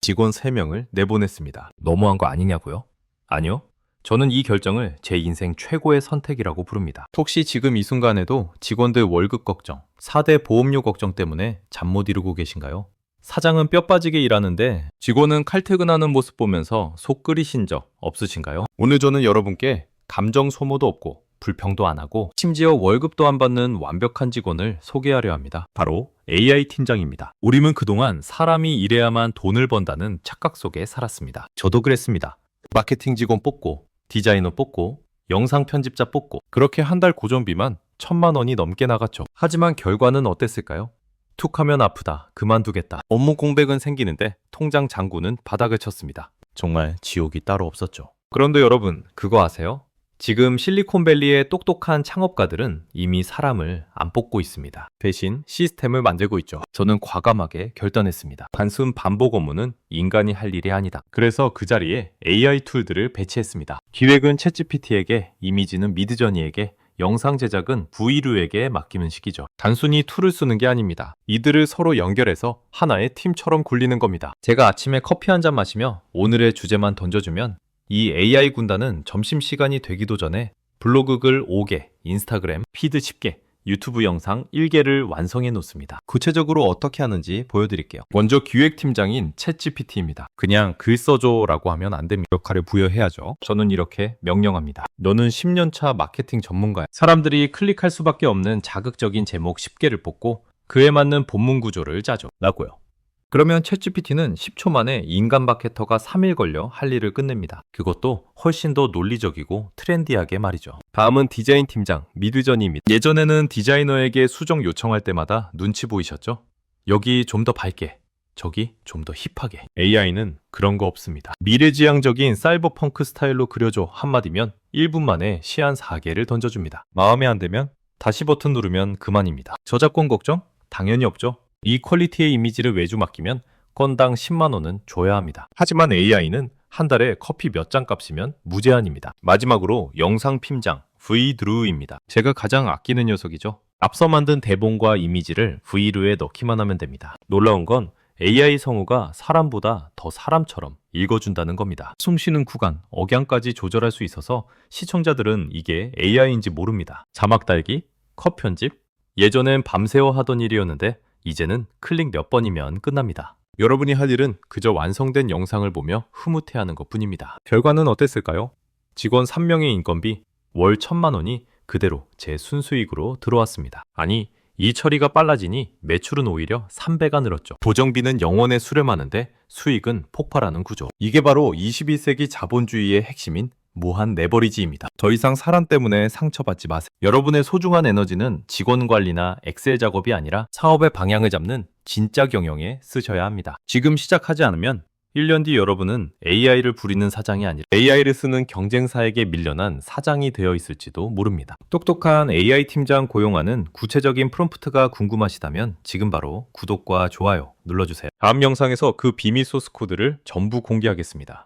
직원 3명을 내보냈습니다. 너무한 거 아니냐고요? 아니요. 저는 이 결정을 제 인생 최고의 선택이라고 부릅니다. 혹시 지금 이 순간에도 직원들 월급 걱정, 4대 보험료 걱정 때문에 잠 못 이루고 계신가요? 사장은 뼈 빠지게 일하는데 직원은 칼퇴근하는 모습 보면서 속 끓이신 적 없으신가요? 오늘 저는 여러분께 감정 소모도 없고 불평도 안 하고 심지어 월급도 안 받는 완벽한 직원을 소개하려 합니다. 바로 AI 팀장입니다. 우림은 그동안 사람이 일해야만 돈을 번다는 착각 속에 살았습니다. 저도 그랬습니다. 마케팅 직원 뽑고 디자이너 뽑고 영상 편집자 뽑고 그렇게 한 달 고정비만 천만 원이 넘게 나갔죠. 하지만 결과는 어땠을까요? 툭 하면 아프다. 그만두겠다. 업무 공백은 생기는데 통장 잔고는 바닥을 쳤습니다. 정말 지옥이 따로 없었죠. 그런데 여러분, 그거 아세요? 지금 실리콘밸리의 똑똑한 창업가들은 이미 사람을 안 뽑고 있습니다. 대신 시스템을 만들고 있죠. 저는 과감하게 결단했습니다. 단순 반복 업무는 인간이 할 일이 아니다. 그래서 그 자리에 AI 툴들을 배치했습니다. 기획은 챗GPT에게, 이미지는 미드저니에게, 영상 제작은 브이루에게 맡기는 식이죠. 단순히 툴을 쓰는 게 아닙니다. 이들을 서로 연결해서 하나의 팀처럼 굴리는 겁니다. 제가 아침에 커피 한 잔 마시며 오늘의 주제만 던져주면 이 AI 군단은 점심시간이 되기도 전에 블로그 글 5개, 인스타그램, 피드 10개, 유튜브 영상 1개를 완성해 놓습니다. 구체적으로 어떻게 하는지 보여드릴게요. 먼저 기획팀장인 챗GPT입니다. 그냥 글 써줘라고 하면 안 됩니다. 역할을 부여해야죠. 저는 이렇게 명령합니다. 너는 10년차 마케팅 전문가야. 사람들이 클릭할 수밖에 없는 자극적인 제목 10개를 뽑고 그에 맞는 본문 구조를 짜줘. 라고요. 그러면 챗GPT는 10초 만에 인간 마케터가 3일 걸려 할 일을 끝냅니다. 그것도 훨씬 더 논리적이고 트렌디하게 말이죠. 다음은 디자인 팀장 미드전입니다. 예전에는 디자이너에게 수정 요청할 때마다 눈치 보이셨죠? 여기 좀 더 밝게, 저기 좀 더 힙하게. AI는 그런 거 없습니다. 미래지향적인 사이버펑크 스타일로 그려줘 한마디면 1분 만에 시안 4개를 던져줍니다. 마음에 안 들면 다시 버튼 누르면 그만입니다. 저작권 걱정? 당연히 없죠. 이 퀄리티의 이미지를 외주 맡기면 건당 10만 원은 줘야 합니다. 하지만 AI는 한 달에 커피 몇 잔 값이면 무제한입니다. 마지막으로 영상 핌장 V드루입니다. 제가 가장 아끼는 녀석이죠. 앞서 만든 대본과 이미지를 V루에 넣기만 하면 됩니다. 놀라운 건 AI 성우가 사람보다 더 사람처럼 읽어준다는 겁니다. 숨 쉬는 구간, 억양까지 조절할 수 있어서 시청자들은 이게 AI인지 모릅니다. 자막 달기, 컷 편집, 예전엔 밤새워 하던 일이었는데 이제는 클릭 몇 번이면 끝납니다. 여러분이 할 일은 그저 완성된 영상을 보며 흐뭇해하는 것 뿐입니다. 결과는 어땠을까요? 직원 3명의 인건비 월 1천만 원이 그대로 제 순수익으로 들어왔습니다. 아니, 이 처리가 빨라지니 매출은 오히려 3배가 늘었죠. 보정비는 영원에 수렴하는데 수익은 폭발하는 구조. 이게 바로 21세기 자본주의의 핵심인 무한 내버리지입니다. 더 이상 사람 때문에 상처받지 마세요. 여러분의 소중한 에너지는 직원 관리나 엑셀 작업이 아니라 사업의 방향을 잡는 진짜 경영에 쓰셔야 합니다. 지금 시작하지 않으면 1년 뒤 여러분은 AI를 부리는 사장이 아니라 AI를 쓰는 경쟁사에게 밀려난 사장이 되어 있을지도 모릅니다. 똑똑한 AI 팀장 고용하는 구체적인 프롬프트가 궁금하시다면 지금 바로 구독과 좋아요 눌러주세요. 다음 영상에서 그 비밀 소스 코드를 전부 공개하겠습니다.